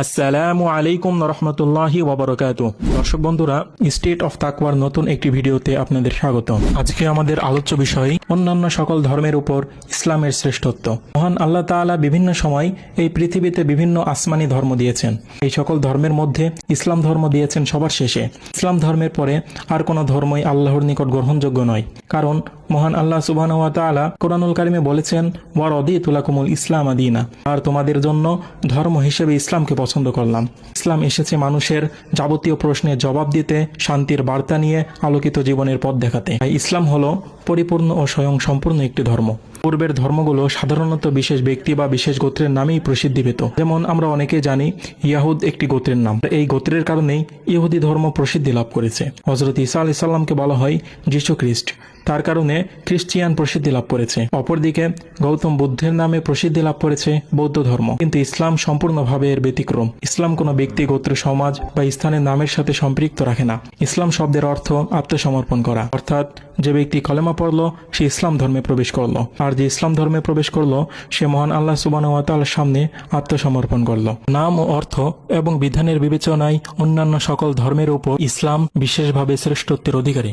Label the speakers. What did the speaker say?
Speaker 1: আসসালামু আলাইকুম রহমতুল্লাহি ওবরকাত। দর্শক বন্ধুরা স্টেট অফ তাকওয়ার নতুন একটি ভিডিওতে আপনাদের স্বাগত আজকে আমাদের আলোচ্য বিষয়, অন্যান্য সকল ধর্মের উপর ইসলামের শ্রেষ্ঠত্ব। মহান আল্লাহ তাআলা বিভিন্ন সময় এই পৃথিবীতে বিভিন্ন আসমানি ধর্ম দিয়েছেন। এই সকল ধর্মের মধ্যে ইসলাম ধর্ম দিয়েছেন সবার শেষে। ইসলাম ধর্মের পরে আর কোনো ধর্মই আল্লাহর নিকট গ্রহণযোগ্য নয়। কারণ মহান আল্লাহ সুবাহ তাআলা কোরআনুল কারিমে বলেছেন ওয়ার অদি তুলাকুমুল ইসলাম আদিনা। আর তোমাদের জন্য ধর্ম হিসেবে ইসলামকে পছন্দ করলাম। ইসলাম এসেছে মানুষের যাবতীয় প্রশ্নের জবাব দিতে, শান্তির বার্তা নিয়ে আলোকিত জীবনের পথ দেখাতে। ইসলাম হলো পরিপূর্ণ ও স্বয়ং সম্পূর্ণ একটি ধর্ম। পূর্বের ধর্মগুলো সাধারণত বিশেষ ব্যক্তি বা বিশেষ গোত্রের নামেই প্রসিদ্ধি পেত যেমন আমরা অনেকে জানি, ইয়াহুদ একটি গোত্রের নাম। এই গোত্রের কারণেই ইহুদি ধর্ম প্রসিদ্ধি লাভ করেছে। হজরত ঈসা আলি সাল্লামকে বলা হয় যীশু খ্রিস্ট তার কারণে খ্রিস্টিয়ান প্রসিদ্ধি লাভ করেছে। অপরদিকে, গৌতম বুদ্ধের নামে প্রসিদ্ধি লাভ করেছে বৌদ্ধ ধর্ম। কিন্তু ইসলাম সম্পূর্ণভাবে এর ব্যতিক্রম। ইসলাম কোনো ব্যক্তি, গোত্র, সমাজ বা স্থানের নামের সাথে সম্পৃক্ত রাখে না। ইসলাম শব্দের অর্থ আত্মসমর্পণ করা। অর্থাৎ, যে ব্যক্তি কলেমা পড়ল, সে ইসলাম ধর্মে প্রবেশ করল। আর যে ইসলাম ধর্মে প্রবেশ করল, সে মহান আল্লাহ সুবান সামনে আত্মসমর্পণ করল। নাম ও অর্থ এবং বিধানের বিবেচনায় অন্যান্য সকল ধর্মের উপর ইসলাম বিশেষভাবে শ্রেষ্ঠত্বের অধিকারী।